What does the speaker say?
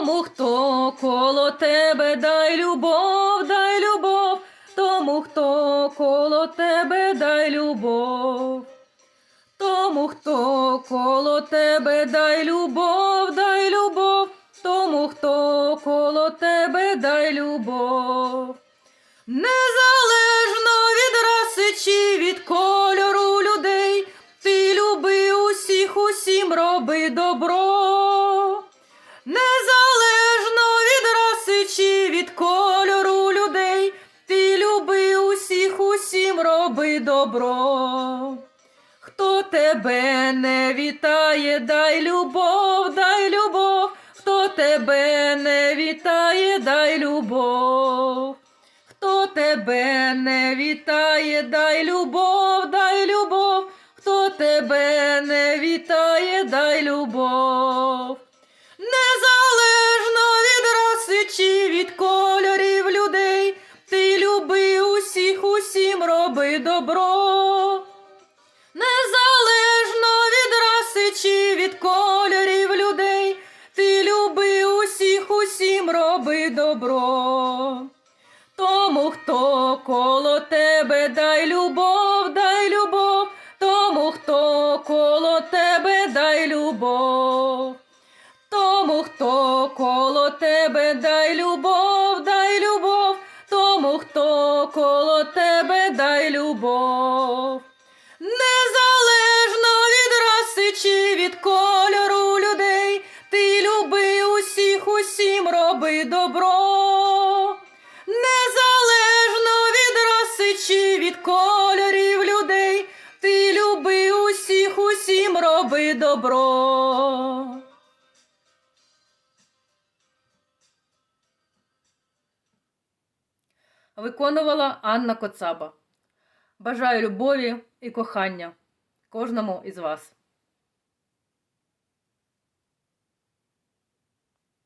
Тому, хто коло тебе дай любов, дай любов, тому, хто коло тебе дай любов. Тому, хто коло тебе дай любов, дай любов, тому, хто коло тебе дай любов. Незалежно від раси чи від кольору людей, ти люби усіх, усім роби добро. Роби добро. Хто тебе не вітає, дай любов, дай любов, хто тебе не вітає, дай любов. Хто тебе не вітає, дай любов, дай любов, хто тебе не вітає, дай любов. Незалежно від раси чи від кольорів добро. Незалежно від раси чи від кольорів людей, ти люби усіх, усім роби добро. Тому, хто коло тебе дай любов, дай любов, тому, хто коло тебе дай любов. Тому, хто коло тебе дай любов, любов. Незалежно від раси чи від кольору людей, ти люби усіх, усім роби добро. Незалежно від раси чи від кольорів людей, ти люби усіх, усім роби добро. Виконувала Анна Коцаба. Бажаю любові і кохання кожному із вас.